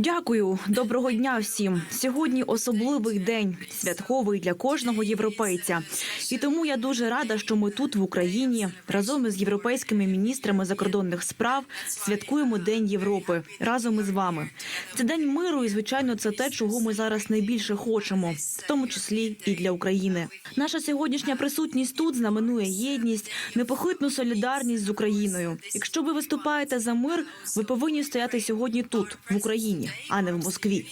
Дякую, доброго дня всім. Сьогодні особливий день, святковий для кожного європейця. І тому я дуже рада, що ми тут в Україні разом із європейськими міністрами закордонних справ святкуємо День Європи разом із вами. Це день миру, і звичайно, це те, чого ми зараз найбільше хочемо, в тому числі і для України. Наша сьогоднішня присутність тут знаменує єдність, непохитну солідарність з Україною. Якщо ви виступаєте за мир, ви повинні стояти сьогодні тут, в Україні, а не в Москві.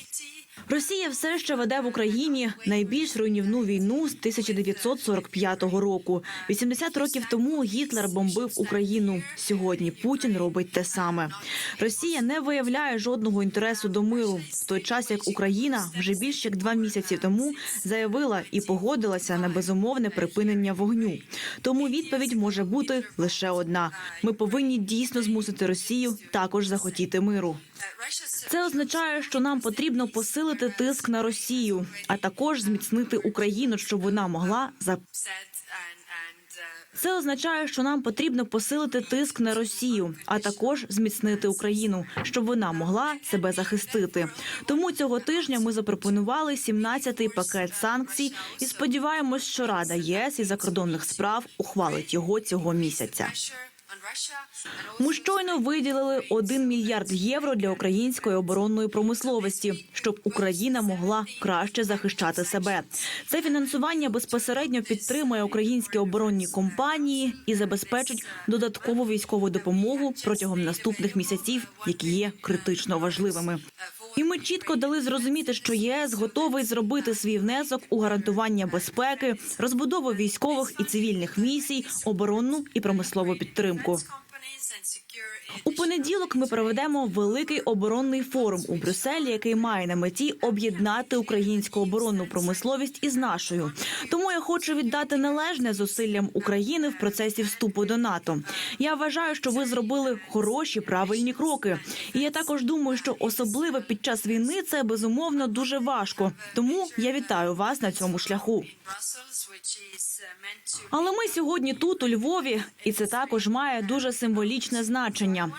Росія все ще веде в Україні найбільш руйнівну війну з 1945 року. 80 років тому Гітлер бомбив Україну. Сьогодні Путін робить те саме. Росія не виявляє жодного інтересу до миру, в той час як Україна вже більш як два місяці тому заявила і погодилася на безумовне припинення вогню. Тому відповідь може бути лише одна: ми повинні дійсно змусити Росію також захотіти миру. Це означає, що нам потрібно посилити тиск на Росію, а також зміцнити Україну, щоб вона могла за це означає, що нам потрібно посилити тиск на Росію, а також зміцнити Україну, щоб вона могла себе захистити. Тому цього тижня ми запропонували 17-й пакет санкцій і сподіваємось, що Рада ЄС і закордонних справ ухвалить його цього місяця. Ми щойно виділили 1 мільярд євро для української оборонної промисловості, щоб Україна могла краще захищати себе. Це фінансування безпосередньо підтримує українські оборонні компанії і забезпечить додаткову військову допомогу протягом наступних місяців, які є критично важливими. І ми чітко дали зрозуміти, що ЄС готовий зробити свій внесок у гарантування безпеки, розбудову військових і цивільних місій, оборонну і промислову підтримку. У понеділок ми проведемо великий оборонний форум у Брюсселі, який має на меті об'єднати українську оборонну промисловість із нашою. Тому я хочу віддати належне зусиллям України в процесі вступу до НАТО. Я вважаю, що ви зробили хороші правильні кроки. І я також думаю, що особливо під час війни це безумовно дуже важко. Тому я вітаю вас на цьому шляху. Але ми сьогодні тут, у Львові, і це також має дуже символічне значення.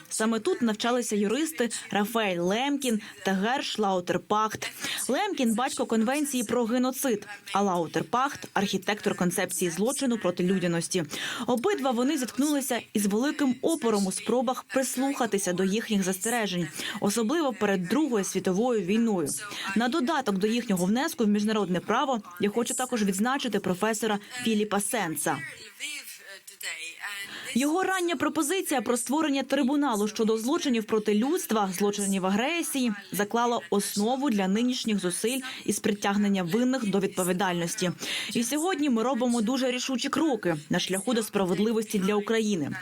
Саме тут навчалися юристи Рафаель Лемкін та Герш Лаутерпахт. Лемкін батько конвенції про геноцид, а Лаутерпахт – архітектор концепції злочину проти людяності. Обидва вони зіткнулися із великим опором у спробах прислухатися до їхніх застережень, особливо перед Другою світовою війною. На додаток до їхнього внеску в міжнародне право я хочу також відзначити професора Філіпа Сенса. Його рання пропозиція про створення трибуналу щодо злочинів проти людства, злочинів агресії, заклала основу для нинішніх зусиль із притягнення винних до відповідальності. І сьогодні ми робимо дуже рішучі кроки на шляху до справедливості для України.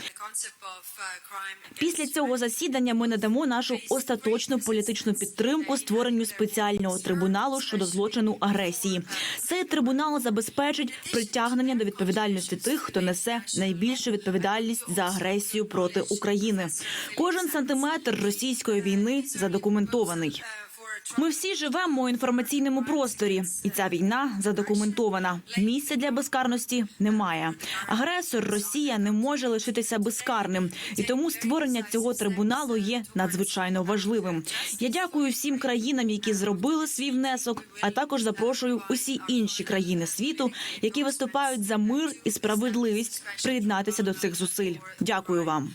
Після цього засідання ми надамо нашу остаточну політичну підтримку створенню спеціального трибуналу щодо злочину агресії. Цей трибунал забезпечить притягнення до відповідальності тих, хто несе найбільшу відповідальність за агресію проти України. Кожен сантиметр російської війни задокументований. Ми всі живемо у інформаційному просторі, і ця війна задокументована. Місця для безкарності немає. Агресор Росія не може лишитися безкарним, і тому створення цього трибуналу є надзвичайно важливим. Я дякую всім країнам, які зробили свій внесок, а також запрошую усі інші країни світу, які виступають за мир і справедливість, приєднатися до цих зусиль. Дякую вам.